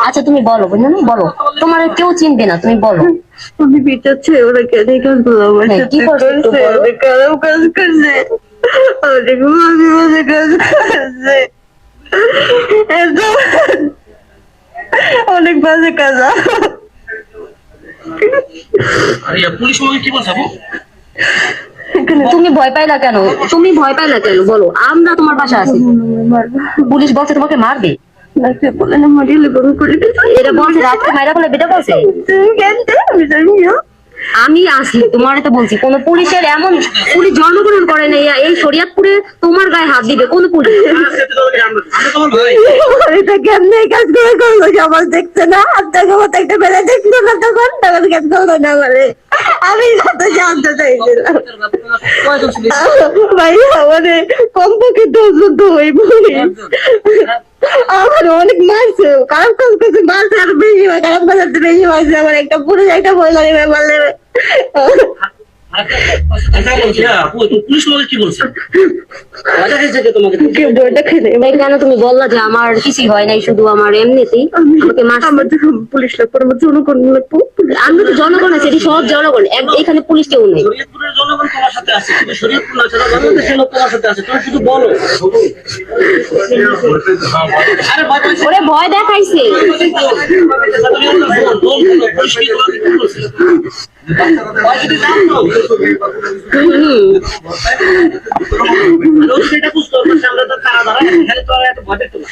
আচ্ছা তুমি বলো বুঝলে না বলো। তোমার কেউ চিনবে না তুমি বলো। আমি বিচার ওরা কেন কাজগুলো হ্যাঁ, কি করছে খারাপ কাজ করছে। বাজে বাজে কাজ করছে। অনেক বাজে কাজ পুলিশ কি বলছে তুমি ভয় পাইলা কেন? তুমি ভয় পাইলা কেন? বলো আমরা তোমার পাশে আছি। পুলিশ বলছে তোমাকে মারবে। না এটা বলছে রাত্রে মাইরা বলে বেটা বলছে। আমি না। আসি তোমার তো বলছি। কোন পুলিশের এমন পুলিশ জন্মগ্রহণ করে নাই। এই শরিয়াতপুরে তোমার গায়ে হাত দিবে কোন পুলিশ। আমি তোমার ভাই এটা কেমনে কাজ করে করল সমাজ দেখছে না? আপনাকে মতো একটা বেলা দেখল না তখন তখন কাজ করল না বলে। আমি জানতে চাইছিলাম কয়জন ছিল ভাই আমাদের কমপক্ষে দশজন তো হইব আমার অনেক মারছে খারাপ কাজ করছে মারছে আর বেশি হয় খারাপ কাজ করতে বেশি মারছে আমার একটা পুরুষ একটা মহিলা নেবে আচ্ছা হ্যাঁ তো পুলিশ কি বলছে কেন তুমি বললা যে আমার কিছুই হয় নাই শুধু আমার এমনিতেই আমাকে আমার যখন পুলিশ লাগবে আমার জনগণ লাগবো আমরা তো জনগণ আছে এটি সব জনগণ। এখানে পুলিশ কেউ নেই। জনগণ তোমার সাথে আছে শরীয়তপুর না ছাড়া বাংলাদেশের লোক তোমার সাথে আছে। তুমি শুধু বলো। ভয় ওরে ভয় দেখাইছে। হুম সেটা বুঝতো, তো সামনে তো তারা ধরা এখানে তো এত ভয় পেতো না।